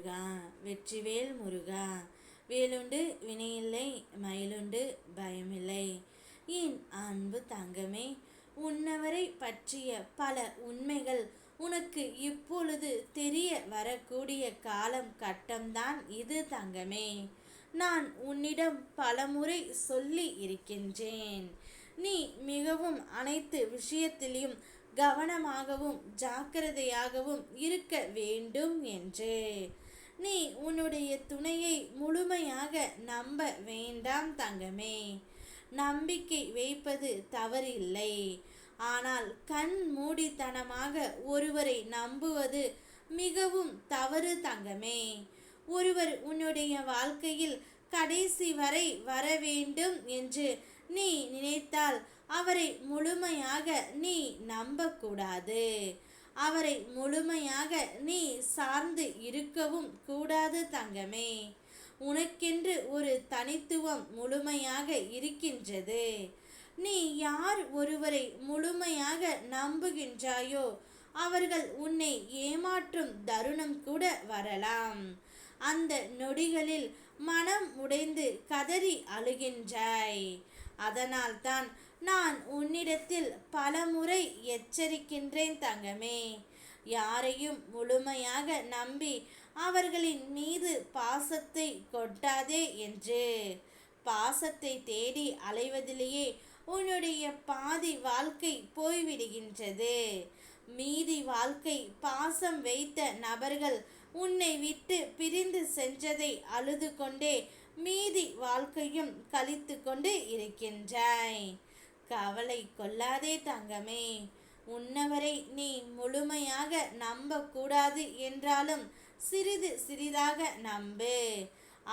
முருகா வெற்றிவேல் முருகா. வேலுண்டு வினையில்லை மயிலுண்டு பயமில்லை. என் அன்பு தங்கமே உன்னவரை பற்றிய பல உண்மைகள் உனக்கு இப்பொழுது தெரிய வரக்கூடிய காலம் கட்டம்தான் இது தங்கமே. நான் உன்னிடம் பலமுறை சொல்லி இருக்கின்றேன். நீ மிகவும் அனைத்து விஷயத்திலும் கவனமாகவும் ஜாக்கிரதையாகவும் இருக்க வேண்டும் என்று. நீ உன்னுடைய துணையை முழுமையாக நம்ப வேண்டாம் தங்கமே. நம்பிக்கை வைப்பது தவறில்லை. ஆனால் கண் மூடித்தனமாக ஒருவரை நம்புவது மிகவும் தவறு தங்கமே. ஒருவர் உன்னுடைய வாழ்க்கையில் கடைசி வரை வர வேண்டும் என்று நீ நினைத்தால் அவரை முழுமையாக நீ நம்பக்கூடாது. அவரை முழுமையாக நீ சார்ந்து இருக்கவும் கூடாது தங்கமே. உனக்கென்று ஒரு தனித்துவம் முழுமையாக இருக்கின்றது. நீ யார் ஒருவரை முழுமையாக நம்புகின்றாயோ அவர்கள் உன்னை ஏமாற்றும் தருணம் கூட வரலாம். அந்த நொடிகளில் மனம் உடைந்து கதறி அழுகின்றாய். அதனால்தான் நான் உன்னிடத்தில் பலமுறை எச்சரிக்கின்றேன் தங்கமே. யாரையும் முழுமையாக நம்பி அவர்களின் மீது பாசத்தை கொட்டாதே என்று. பாசத்தை தேடி அலைவதிலேயே உன்னுடைய பாதி வாழ்க்கை போய்விடுகின்றது. மீதி வாழ்க்கை பாசம் வைத்த நபர்கள் உன்னை விட்டு பிரிந்து சென்றதை அழுது கொண்டே மீதி வாழ்க்கையும் கழித்து கொண்டு இருக்கின்றாய். கவலை கொள்ளாதே தங்கமே உன்னவரை நீ முழுமையாக நம்பக்கூடாது என்றாலும் சிறிது சிறிதாக நம்பு.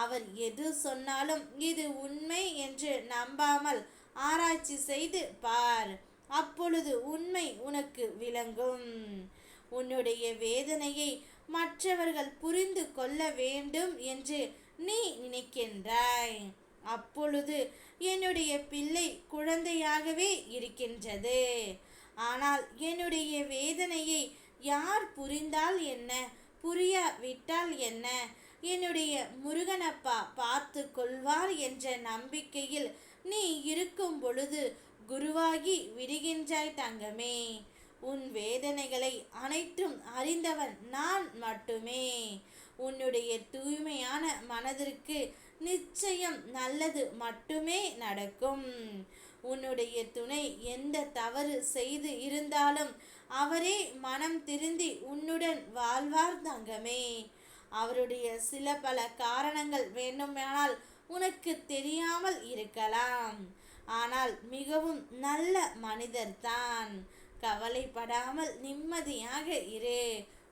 அவர் எது சொன்னாலும் இது உண்மை என்று நம்பாமல் ஆராய்ச்சி செய்து பார். அப்பொழுது உண்மை உனக்கு விளங்கும். உன்னுடைய வேதனையை மற்றவர்கள் புரிந்து கொள்ள வேண்டும் என்று நீ நினைக்கின்றாய். அப்பொழுது என்னுடைய பிள்ளை குழந்தையாகவே இருக்கின்றது. ஆனால் என்னுடைய வேதனையை யார் புரிந்தால் என்ன? புரியாவிட்டால் என்ன? என்னுடைய முருகனப்பா பார்த்து கொள்வார் என்ற நம்பிக்கையில் நீ இருக்கும் பொழுது குருவாகி விடுகின்றாய் தங்கமே. உன் வேதனைகளை அனைத்தும் அறிந்தவன் நான் மட்டுமே. உன்னுடைய தூய்மையான மனதிற்கு நிச்சயம் நல்லது மட்டுமே நடக்கும். உன்னுடைய துணை எந்த தவறு செய்து இருந்தாலும் அவரே மனம் திருந்தி உன்னுடன் வாழ்வார் தங்கமே. அவருடைய சில பல காரணங்கள் வேண்டுமானால் உனக்கு தெரியாமல் இருக்கலாம். ஆனால் மிகவும் நல்ல மனிதர்தான். கவலைப்படாமல் நிம்மதியாக இரு.